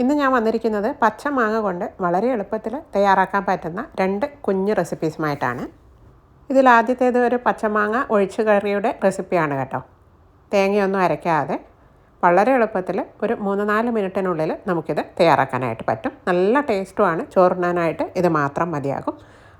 ഇന്ന് ഞാൻ വന്നിരിക്കുന്നത് പച്ച മാങ്ങ കൊണ്ട് വളരെ എളുപ്പത്തിൽ തയ്യാറാക്കാൻ പറ്റുന്ന രണ്ട് കുഞ്ഞ് റെസിപ്പീസുമായിട്ടാണ് ഇതിൽ ആദ്യത്തേത് ഒരു പച്ചമാങ്ങ ഒഴിച്ചു കറിയുടെ റെസിപ്പിയാണ് കേട്ടോ. തേങ്ങയൊന്നും അരയ്ക്കാതെ വളരെ എളുപ്പത്തിൽ ഒരു മൂന്ന് നാല് മിനിറ്റിനുള്ളിൽ നമുക്കിത് തയ്യാറാക്കാനായിട്ട് പറ്റും. നല്ല ടേസ്റ്റുമാണ് ചോറിടാനായിട്ട് ഇത് മാത്രം മതിയാകും.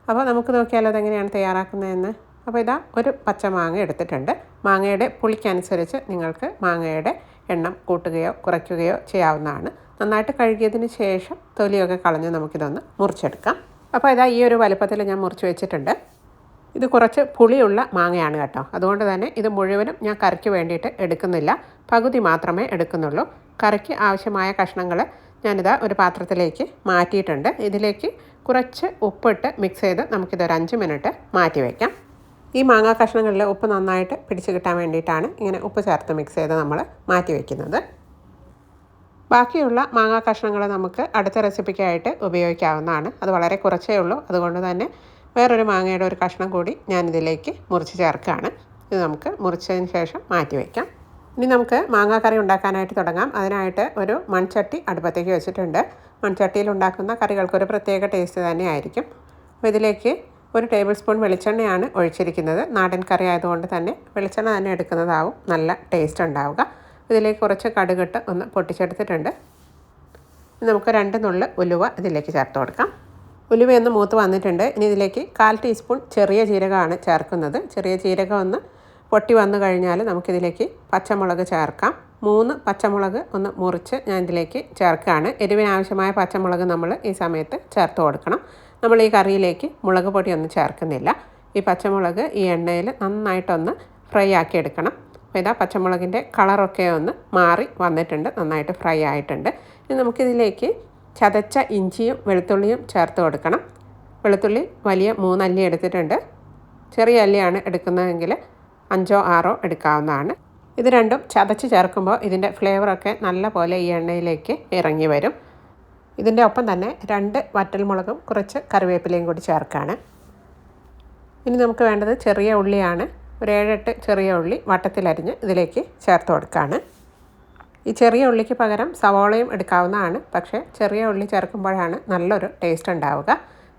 അപ്പോൾ നമുക്ക് നോക്കിയാൽ അതെങ്ങനെയാണ് തയ്യാറാക്കുന്നതെന്ന്. അപ്പോൾ ഇതാ ഒരു പച്ചമാങ്ങ എടുത്തിട്ടുണ്ട്. മാങ്ങയുടെ പുളിക്കനുസരിച്ച് നിങ്ങൾക്ക് മാങ്ങയുടെ എണ്ണം കൂട്ടുകയോ കുറയ്ക്കുകയോ ചെയ്യാവുന്നതാണ്. നന്നായിട്ട് കഴുകിയതിന് ശേഷം തൊലിയൊക്കെ കളഞ്ഞ് നമുക്കിതൊന്ന് മുറിച്ചെടുക്കാം. അപ്പോൾ ഇതാ ഈ ഒരു വലുപ്പത്തിൽ ഞാൻ മുറിച്ച് വെച്ചിട്ടുണ്ട്. ഇത് കുറച്ച് പുളിയുള്ള മാങ്ങയാണ് കേട്ടോ. അതുകൊണ്ട് തന്നെ ഇത് മുഴുവനും ഞാൻ കറിക്ക് വേണ്ടിയിട്ട് എടുക്കുന്നില്ല. പകുതി മാത്രമേ എടുക്കുന്നുള്ളൂ. കറിക്ക് ആവശ്യമായ കഷ്ണങ്ങൾ ഞാനിതാ ഒരു പാത്രത്തിലേക്ക് മാറ്റിയിട്ടുണ്ട്. ഇതിലേക്ക് കുറച്ച് ഉപ്പിട്ട് മിക്സ് ചെയ്ത് നമുക്കിതൊരു അഞ്ച് മിനിറ്റ് മാറ്റി വയ്ക്കാം ഈ മാങ്ങാ കഷ്ണങ്ങളിൽ ഉപ്പ് നന്നായിട്ട് പിടിച്ച് കിട്ടാൻ വേണ്ടിയിട്ടാണ് ഇങ്ങനെ ഉപ്പ് ചേർത്ത് മിക്സ് ചെയ്ത് നമ്മൾ മാറ്റി വയ്ക്കുന്നത് ബാക്കിയുള്ള മാങ്ങാ കഷ്ണങ്ങൾ നമുക്ക് അടുത്ത റെസിപ്പിക്കായിട്ട് ഉപയോഗിക്കാവുന്നതാണ്. അത് വളരെ കുറച്ചേ ഉള്ളൂ. അതുകൊണ്ട് തന്നെ വേറൊരു മാങ്ങയുടെ ഒരു കഷ്ണം കൂടി ഞാൻ ഇതിലേക്ക് മുറിച്ച് ചേർക്കുകയാണ്. ഇത് നമുക്ക് മുറിച്ചതിന് ശേഷം മാറ്റി വയ്ക്കാം ഇനി നമുക്ക് മാങ്ങാ കറി ഉണ്ടാക്കാനായിട്ട് തുടങ്ങാം. അതിനായിട്ട് ഒരു മൺചട്ടി അടുപ്പത്തേക്ക് വെച്ചിട്ടുണ്ട്. മൺചട്ടിയിൽ ഉണ്ടാക്കുന്ന കറികൾക്കൊരു പ്രത്യേക ടേസ്റ്റ് തന്നെയായിരിക്കും. അപ്പോൾ ഇതിലേക്ക് ഒരു ടേബിൾ സ്പൂൺ വെളിച്ചെണ്ണയാണ് ഒഴിച്ചിരിക്കുന്നത്. നാടൻ കറി ആയതുകൊണ്ട് തന്നെ വെളിച്ചെണ്ണ തന്നെ എടുക്കുന്നതാവും. നല്ല ടേസ്റ്റ് ഉണ്ടാവുക. ഇതിലേക്ക് കുറച്ച് കടുകിട്ട് ഒന്ന് പൊട്ടിച്ചെടുത്തിട്ടുണ്ട്. നമുക്ക് രണ്ട് നുള്ള് ഉലുവ ഇതിലേക്ക് ചേർത്ത് കൊടുക്കാം. ഉലുവയൊന്ന് മൂത്ത് വന്നിട്ടുണ്ട്. ഇനി ഇതിലേക്ക് കാൽ ടീസ്പൂൺ ചെറിയ ജീരകമാണ് ചേർക്കുന്നത്. ചെറിയ ജീരകം ഒന്ന് പൊട്ടി വന്നു കഴിഞ്ഞാൽ നമുക്കിതിലേക്ക് പച്ചമുളക് ചേർക്കാം. മൂന്ന് പച്ചമുളക് ഒന്ന് മുറിച്ച് ഞാൻ ഇതിലേക്ക് ചേർക്കുകയാണ്. എരിവിനാവശ്യമായ പച്ചമുളക് നമ്മൾ ഈ സമയത്ത് ചേർത്ത് കൊടുക്കണം. നമ്മൾ ഈ കറിയിലേക്ക് മുളക് പൊടിയൊന്നും ചേർക്കുന്നില്ല. ഈ പച്ചമുളക് ഈ എണ്ണയിൽ നന്നായിട്ടൊന്ന് ഫ്രൈ ആക്കി എടുക്കണം. അപ്പോൾ ഇതാ പച്ചമുളകിന്റെ കളറൊക്കെ ഒന്ന് മാറി വന്നിട്ടുണ്ട് നന്നായിട്ട് ഫ്രൈ ആയിട്ടുണ്ട്. ഇനി നമുക്കിതിലേക്ക് ചതച്ച ഇഞ്ചിയും വെളുത്തുള്ളിയും ചേർത്ത് കൊടുക്കണം. വെളുത്തുള്ളി വലിയ മൂന്നല്ലി എടുത്തിട്ടുണ്ട്. ചെറിയ അല്ലിയാണ് എടുക്കുന്നതെങ്കിൽ അഞ്ചോ ആറോ എടുക്കാവുന്നതാണ്. ഇത് രണ്ടും ചതച്ച് ചേർക്കുമ്പോൾ ഇതിന്റെ ഫ്ലേവറൊക്കെ നല്ല പോലെ ഈ എണ്ണയിലേക്ക് ഇറങ്ങി വരും. ഇതിന്റെ ഒപ്പം തന്നെ രണ്ട് വറ്റൽമുളകും കുറച്ച് കറിവേപ്പിലയും കൂടി ചേർക്കുകയാണ് ഇനി നമുക്ക് വേണ്ടത് ചെറിയ ഉള്ളിയാണ്. ഒരു ഏഴെട്ട് ചെറിയ ഉള്ളി വട്ടത്തിലരിഞ്ഞ് ഇതിലേക്ക് ചേർത്ത് കൊടുക്കുകയാണ് ഈ ചെറിയ ഉള്ളിക്ക് പകരം സവോളയും എടുക്കാവുന്നതാണ്. പക്ഷേ ചെറിയ ഉള്ളി ചേർക്കുമ്പോഴാണ് നല്ലൊരു ടേസ്റ്റ് ഉണ്ടാവുക.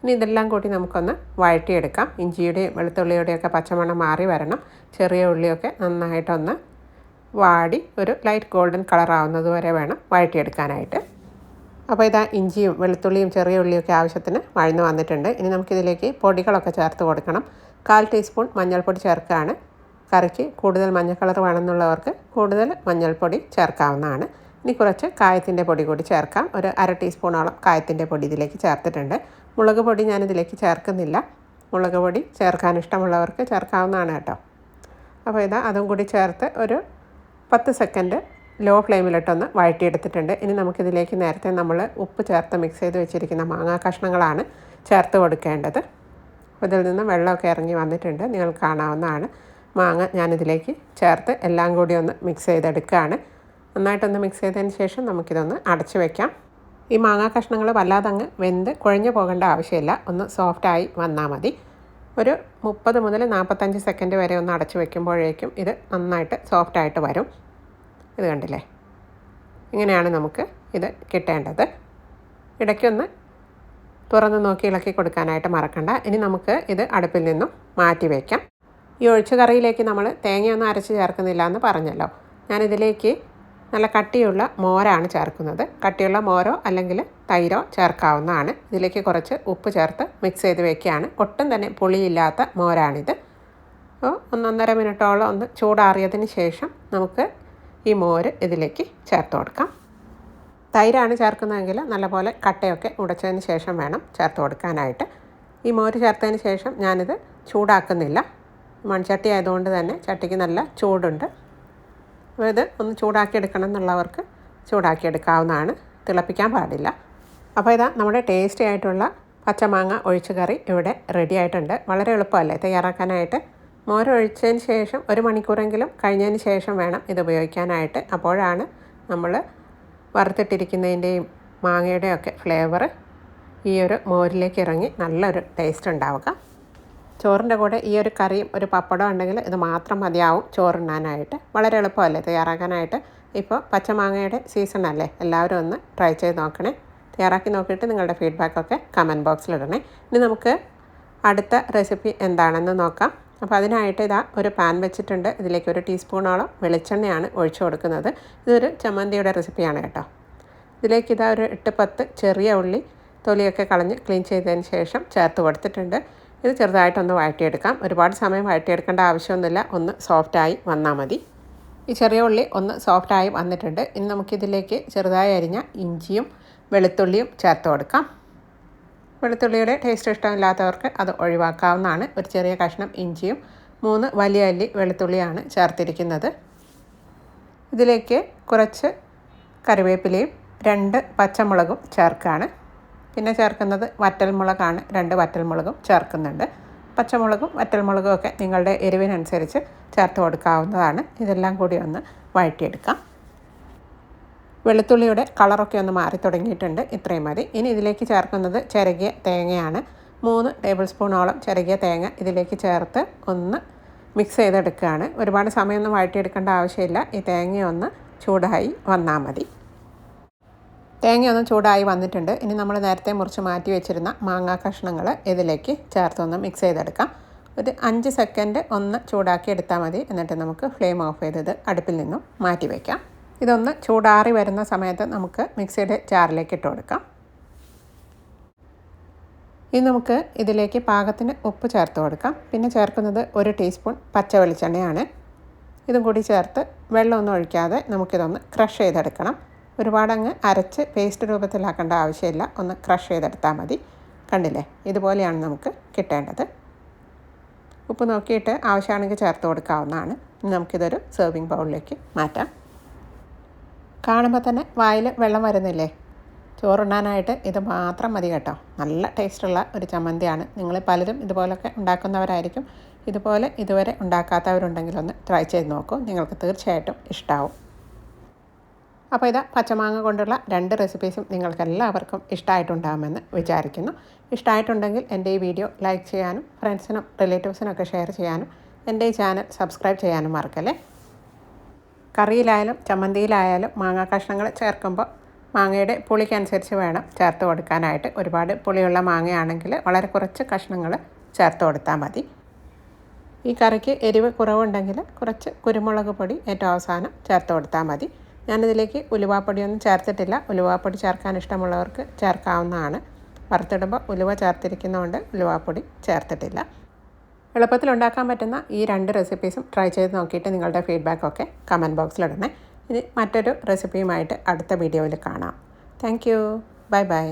ഇനി ഇതെല്ലാം കൂടി നമുക്കൊന്ന് വഴറ്റിയെടുക്കാം. ഇഞ്ചിയുടെയും വെളുത്തുള്ളിയുടെയും ഒക്കെ പച്ചമണം മാറി വരണം. ചെറിയ ഉള്ളിയൊക്കെ നന്നായിട്ടൊന്ന് വാടി ഒരു ലൈറ്റ് ഗോൾഡൻ കളർ ആവുന്നത് വരെ വേണം വഴറ്റിയെടുക്കാനായിട്ട്. അപ്പോൾ ഇതാ ഇഞ്ചിയും വെളുത്തുള്ളിയും ചെറിയ ഉള്ളിയൊക്കെ ആവശ്യത്തിന് വഴന്നു വന്നിട്ടുണ്ട്. ഇനി നമുക്കിതിലേക്ക് പൊടികളൊക്കെ ചേർത്ത് കൊടുക്കണം. കാൽ ടീസ്പൂൺ മഞ്ഞൾപ്പൊടി ചേർക്കുകയാണ്. കറിക്ക് കൂടുതൽ മഞ്ഞ കളർ വേണമെന്നുള്ളവർക്ക് കൂടുതൽ മഞ്ഞൾപ്പൊടി ചേർക്കാവുന്നതാണ്. ഇനി കുറച്ച് കായത്തിന്റെ പൊടി കൂടി ചേർക്കാം. ഒരു അര ടീസ്പൂണോളം കായത്തിന്റെ പൊടി ഇതിലേക്ക് ചേർത്തിട്ടുണ്ട്. മുളക് പൊടി ഞാനിതിലേക്ക് ചേർക്കുന്നില്ല. മുളക് പൊടി ചേർക്കാൻ ഇഷ്ടമുള്ളവർക്ക് ചേർക്കാവുന്നതാണ് കേട്ടോ. അപ്പോൾ ഇതാ അതും കൂടി ചേർത്ത് ഒരു പത്ത് സെക്കൻഡ് ലോ ഫ്ലെയിമിലിട്ടൊന്ന് വഴറ്റിയെടുത്തിട്ടുണ്ട്. ഇനി നമുക്കിതിലേക്ക് നേരത്തെ നമ്മൾ ഉപ്പ് ചേർത്ത് മിക്സ് ചെയ്ത് വെച്ചിരിക്കുന്ന മാങ്ങാ കഷ്ണങ്ങളാണ് ചേർത്ത് കൊടുക്കേണ്ടത്. അപ്പോൾ ഇതിൽ നിന്ന് വെള്ളമൊക്കെ ഇറങ്ങി വന്നിട്ടുണ്ട്. നിങ്ങൾ കാണാവുന്നതാണ്. മാങ്ങ ഞാനിതിലേക്ക് ചേർത്ത് എല്ലാം കൂടി ഒന്ന് മിക്സ് ചെയ്തെടുക്കുകയാണ്. നന്നായിട്ടൊന്ന് മിക്സ് ചെയ്തതിന് ശേഷം നമുക്കിതൊന്ന് അടച്ചു വയ്ക്കാം ഈ മാങ്ങാ കഷ്ണങ്ങൾ വല്ലാതെ അങ്ങ് വെന്ത് കുഴഞ്ഞു പോകേണ്ട ആവശ്യമില്ല. ഒന്ന് സോഫ്റ്റായി വന്നാൽ മതി. ഒരു മുപ്പത് മുതൽ നാൽപ്പത്തഞ്ച് സെക്കൻഡ് വരെ ഒന്ന് അടച്ചു വയ്ക്കുമ്പോഴേക്കും ഇത് നന്നായിട്ട് സോഫ്റ്റായിട്ട് വരും. ഇത് കണ്ടില്ലേ? ഇങ്ങനെയാണ് നമുക്ക് ഇത് കിട്ടേണ്ടത്. ഇടയ്ക്കൊന്ന് തുറന്ന് നോക്കി ഇളക്കി കൊടുക്കാനായിട്ട് മറക്കണ്ട. ഇനി നമുക്ക് ഇത് അടുപ്പിൽ നിന്നും മാറ്റി വയ്ക്കാം ഈ ഒഴിച്ച കറിയിലേക്ക് നമ്മൾ തേങ്ങയൊന്നും അരച്ച് ചേർക്കുന്നില്ല എന്ന് പറഞ്ഞല്ലോ. ഞാനിതിലേക്ക് നല്ല കട്ടിയുള്ള മോരാണ് ചേർക്കുന്നത്. കട്ടിയുള്ള മോരോ അല്ലെങ്കിൽ തൈരോ ചേർക്കാവുന്നതാണ്. ഇതിലേക്ക് കുറച്ച് ഉപ്പ് ചേർത്ത് മിക്സ് ചെയ്ത് വെക്കുകയാണ്. ഒട്ടും തന്നെ പുളിയില്ലാത്ത മോരാണിത്. അപ്പോൾ ഒന്നൊന്നര മിനിറ്റോളം ഒന്ന് ചൂടാറിയതിന് ശേഷം നമുക്ക് ഈ മോര് ഇതിലേക്ക് ചേർത്ത് കൊടുക്കാം. തൈരാണ് ചേർക്കുന്നതെങ്കിൽ നല്ലപോലെ കട്ടയൊക്കെ ഉടച്ചതിന് ശേഷം വേണം ചേർത്ത് കൊടുക്കാനായിട്ട്. ഈ മോര് ചേർത്തതിന് ശേഷം ഞാനിത് ചൂടാക്കുന്നില്ല. മൺചട്ടി ആയതുകൊണ്ട് തന്നെ ചട്ടിക്ക് നല്ല ചൂടുണ്ട്. അപ്പോൾ ഇത് ഒന്ന് ചൂടാക്കിയെടുക്കണം എന്നുള്ളവർക്ക് ചൂടാക്കിയെടുക്കാവുന്നതാണ്. തിളപ്പിക്കാൻ പാടില്ല. അപ്പോൾ ഇതാ നമ്മുടെ ടേസ്റ്റി ആയിട്ടുള്ള പച്ചമാങ്ങ ഒഴിച്ച് കറി ഇവിടെ റെഡി ആയിട്ടുണ്ട്. വളരെ എളുപ്പമല്ലേ തയ്യാറാക്കാനായിട്ട്. മോര് ഒഴിച്ചതിന് ശേഷം ഒരു മണിക്കൂറെങ്കിലും കഴിഞ്ഞതിന് ശേഷം വേണം ഇത് ഉപയോഗിക്കാനായിട്ട്. അപ്പോഴാണ് നമ്മൾ വറുത്തിട്ടിരിക്കുന്നതിന്റെയും മാങ്ങയുടെയും ഒക്കെ ഫ്ലേവർ ഈ ഒരു മോരിലേക്ക് ഇറങ്ങി നല്ലൊരു ടേസ്റ്റ് ഉണ്ടാവുക. ചോറിന്റെ കൂടെ ഈ ഒരു കറിയും ഒരു പപ്പടം ഉണ്ടെങ്കിൽ ഇത് മാത്രം മതിയാവും ചോറുണ്ണാനായിട്ട് വളരെ എളുപ്പമല്ലേ തയ്യാറാക്കാനായിട്ട്. ഇപ്പോൾ പച്ചമാങ്ങയുടെ സീസൺ അല്ലേ? എല്ലാവരും ഒന്ന് ട്രൈ ചെയ്ത് നോക്കണേ. തയ്യാറാക്കി നോക്കിയിട്ട് നിങ്ങളുടെ ഫീഡ്ബാക്കൊക്കെ കമന്റ് ബോക്സിലിടണേ ഇനി നമുക്ക് അടുത്ത റെസിപ്പി എന്താണെന്ന് നോക്കാം. അപ്പോൾ അതിനായിട്ട് ഇതാ ഒരു പാൻ വെച്ചിട്ടുണ്ട്. ഇതിലേക്ക് ഒരു ടീസ്പൂണോളം വെളിച്ചെണ്ണയാണ് ഒഴിച്ചു കൊടുക്കുന്നത്. ഇതൊരു ചമ്മന്തിയുടെ റെസിപ്പിയാണ് കേട്ടോ. ഇതിലേക്ക് ഇതാ ഒരു എട്ട് പത്ത് ചെറിയ ഉള്ളി തൊലിയൊക്കെ കളഞ്ഞ് ക്ലീൻ ചെയ്തതിന് ശേഷം ചേർത്ത് കൊടുത്തിട്ടുണ്ട്. ഇത് ചെറുതായിട്ടൊന്ന് വഴറ്റിയെടുക്കാം. ഒരുപാട് സമയം വഴറ്റിയെടുക്കേണ്ട ആവശ്യമൊന്നുമില്ല. ഒന്ന് സോഫ്റ്റായി വന്നാൽ മതി. ഈ ചെറിയ ഉള്ളി ഒന്ന് സോഫ്റ്റായി വന്നിട്ടുണ്ട്. ഇനി നമുക്കിതിലേക്ക് ചെറുതായി അരിഞ്ഞ ഇഞ്ചിയും വെളുത്തുള്ളിയും ചേർത്ത് കൊടുക്കാം. വെളുത്തുള്ളിയുടെ ടേസ്റ്റ് ഇഷ്ടമില്ലാത്തവർക്ക് അത് ഒഴിവാക്കാവുന്നതാണ്. ഒരു ചെറിയ കഷ്ണം ഇഞ്ചിയും മൂന്ന് വലിയ അല്ലി വെളുത്തുള്ളിയാണ് ചേർത്തിരിക്കുന്നത്. ഇതിലേക്ക് കുറച്ച് കറിവേപ്പിലയും രണ്ട് പച്ചമുളകും ചേർക്കുകയാണ് പിന്നെ ചേർക്കുന്നത് വറ്റൽമുളകാണ്. രണ്ട് വറ്റൽമുളകും ചേർക്കുന്നുണ്ട്. പച്ചമുളകും വറ്റൽമുളകും ഒക്കെ നിങ്ങളുടെ എരിവിനനുസരിച്ച് ചേർത്ത് കൊടുക്കാവുന്നതാണ്. ഇതെല്ലാം കൂടി ഒന്ന് വഴറ്റിയെടുക്കാം. വെളുത്തുള്ളിയുടെ കളറൊക്കെ ഒന്ന് മാറി തുടങ്ങിയിട്ടുണ്ട്. ഇത്രയും മതി. ഇനി ഇതിലേക്ക് ചേർക്കുന്നത് ചിരകിയ തേങ്ങയാണ്. മൂന്ന് ടേബിൾ സ്പൂണോളം ചിരകിയ തേങ്ങ ഇതിലേക്ക് ചേർത്ത് ഒന്ന് മിക്സ് ചെയ്തെടുക്കുകയാണ്. ഒരുപാട് സമയമൊന്നും വഴറ്റിയെടുക്കേണ്ട ആവശ്യമില്ല. ഈ തേങ്ങ ഒന്ന് ചൂടായി വന്നാൽ മതി. തേങ്ങ ഒന്ന് ചൂടായി വന്നിട്ടുണ്ട്. ഇനി നമ്മൾ നേരത്തെ മുറിച്ച് മാറ്റി വെച്ചിരുന്ന മാങ്ങാ കഷ്ണങ്ങൾ ഇതിലേക്ക് ചേർത്തൊന്ന് മിക്സ് ചെയ്തെടുക്കാം. ഒരു അഞ്ച് സെക്കൻഡ് ഒന്ന് ചൂടാക്കി എടുത്താൽ മതി. എന്നിട്ട് നമുക്ക് ഫ്ലെയിം ഓഫ് ചെയ്തത് അടുപ്പിൽ നിന്നും മാറ്റി വയ്ക്കാം ഇതൊന്ന് ചൂടാറി വരുന്ന സമയത്ത് നമുക്ക് മിക്സിയുടെ ജാറിലേക്ക് ഇട്ട് കൊടുക്കാം. ഇനി നമുക്ക് ഇതിലേക്ക് പാകത്തിന് ഉപ്പ് ചേർത്ത് കൊടുക്കാം. പിന്നെ ചേർക്കുന്നത് ഒരു ടീസ്പൂൺ പച്ച വെളിച്ചെണ്ണയാണ് ഇതും കൂടി ചേർത്ത് വെള്ളമൊന്നും ഒഴിക്കാതെ നമുക്കിതൊന്ന് ക്രഷ് ചെയ്തെടുക്കണം. ഒരുപാടങ്ങ് അരച്ച് പേസ്റ്റ് രൂപത്തിലാക്കേണ്ട ആവശ്യമില്ല. ഒന്ന് ക്രഷ് ചെയ്തെടുത്താൽ മതി. കണ്ടില്ലേ? ഇതുപോലെയാണ് നമുക്ക് കിട്ടേണ്ടത്. ഉപ്പ് നോക്കിയിട്ട് ആവശ്യമാണെങ്കിൽ ചേർത്ത് കൊടുക്കാവുന്നതാണ്. നമുക്കിതൊരു സെർവിങ് ബൗളിലേക്ക് മാറ്റാം. കാണുമ്പോൾ തന്നെ വായിൽ വെള്ളം വരുന്നില്ലേ? ചോറുണ്ണാനായിട്ട് ഇത് മാത്രം മതി കേട്ടോ. നല്ല ടേസ്റ്റുള്ള ഒരു ചമ്മന്തിയാണ്. നിങ്ങൾ പലരും ഇതുപോലൊക്കെ ഉണ്ടാക്കുന്നവരായിരിക്കും. ഇതുപോലെ ഇതുവരെ ഉണ്ടാക്കാത്തവരുണ്ടെങ്കിലൊന്ന് ട്രൈ ചെയ്ത് നോക്കൂ. നിങ്ങൾക്ക് തീർച്ചയായിട്ടും ഇഷ്ടമാവും അപ്പോൾ ഇതാ പച്ചമാങ്ങ കൊണ്ടുള്ള രണ്ട് റെസിപ്പീസും നിങ്ങൾക്ക് എല്ലാവർക്കും ഇഷ്ടമായിട്ടുണ്ടാകുമെന്ന് വിചാരിക്കുന്നു. ഇഷ്ടമായിട്ടുണ്ടെങ്കിൽ എന്റെ ഈ വീഡിയോ ലൈക്ക് ചെയ്യാനും ഫ്രണ്ട്സിനും റിലേറ്റീവ്സിനൊക്കെ ഷെയർ ചെയ്യാനും എന്റെ ഈ ചാനൽ സബ്സ്ക്രൈബ് ചെയ്യാനും മറക്കല്ലേ? കറിയിലായാലും ചമ്മന്തിയിലായാലും മാങ്ങാ കഷ്ണങ്ങൾ ചേർക്കുമ്പോൾ മാങ്ങയുടെ പുളിക്കനുസരിച്ച് വേണം ചേർത്ത് കൊടുക്കാനായിട്ട്. ഒരുപാട് പുളിയുള്ള മാങ്ങയാണെങ്കിൽ വളരെ കുറച്ച് കഷ്ണങ്ങൾ ചേർത്ത് കൊടുത്താൽ മതി. ഈ കറിക്ക് എരിവ് കുറവുണ്ടെങ്കിൽ കുറച്ച് കുരുമുളക് പൊടി ഏറ്റവും അവസാനം ചേർത്ത് കൊടുത്താൽ മതി. ഞാനിതിലേക്ക് ഉലുവാപ്പൊടിയൊന്നും ചേർത്തിട്ടില്ല. ഉലുവാപ്പൊടി ചേർക്കാൻ ഇഷ്ടമുള്ളവർക്ക് ചേർക്കാവുന്നതാണ്. വറുത്തിടുമ്പോൾ ഉലുവ ചേർത്തിരിക്കുന്നതുകൊണ്ട് ഉലുവാപ്പൊടി ചേർത്തിട്ടില്ല. എളുപ്പത്തിൽ ഉണ്ടാക്കാൻ പറ്റുന്ന ഈ രണ്ട് റെസിപ്പീസും ട്രൈ ചെയ്ത് നോക്കിയിട്ട് നിങ്ങളുടെ ഫീഡ്ബാക്ക് ഫീഡ്ബാക്കൊക്കെ കമന്റ് ബോക്സിലിടണേ ഇനി മറ്റൊരു റെസിപ്പിയുമായിട്ട് അടുത്ത വീഡിയോയിൽ കാണാം. Thank you bye bye